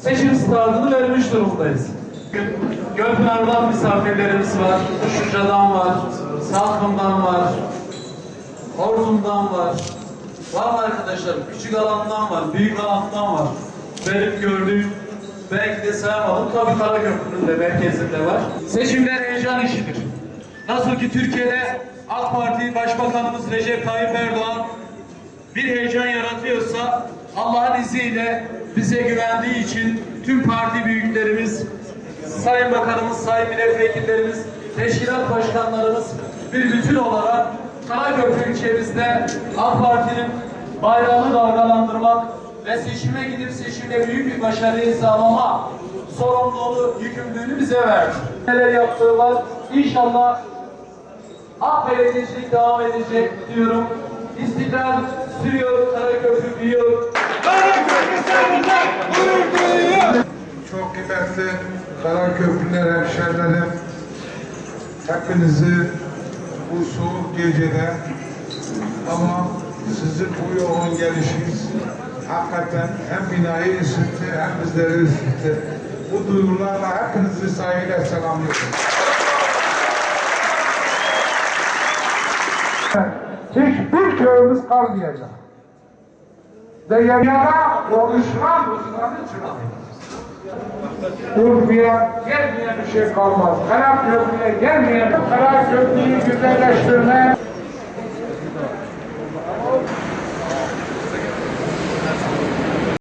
seçim standını vermiş durumdayız. Gö- Gölpınar'dan misafirlerimiz var, Şuca'dan var, Salkım'dan var, Horzum'dan var. Var arkadaşlar? Küçük alandan var, büyük alandan var. Benim gördüğüm, belki de sayamadım, tabii Karaköprü'nün de merkezinde var. Seçimler heyecan işidir. Nasıl ki Türkiye'de AK Parti Başbakanımız Recep Tayyip Erdoğan bir heyecan yaratıyorsa Allah'ın izniyle bize güvendiği için tüm parti büyüklerimiz, Sayın Bakanımız, Sayın Milletvekillerimiz, teşkilat başkanlarımız bir bütün olarak Karaköprü ilçemizde AK Parti'nin bayrağını dalgalandırmak ve seçime gidip seçimde büyük bir başarıyı sağlama sorumluluğu, yükümlülüğünü bize verdi. Neler yaptığı var. İnşallah Hak belediyecilik devam edecek diyorum. İstikrar sürüyor, Karaköprü büyüyor. Çok kıymetli Karaköprüler hemşerilerim, hepinizi bu soğuk gecede ama sizin bu yoğun gelişiniz hakikaten hem binayı ısıttı hem bizleri ısıttı. Bu duygularla hepinizi saygıyla selamlıyorum. hiçbir köyümüz kalmayacak. Ve yara konuşma Rusları çıkarmayacağız. Urfa'ya gelmeyen bir şey kalmaz. Kara köprüye gelmeyen, kara güzelleştirme,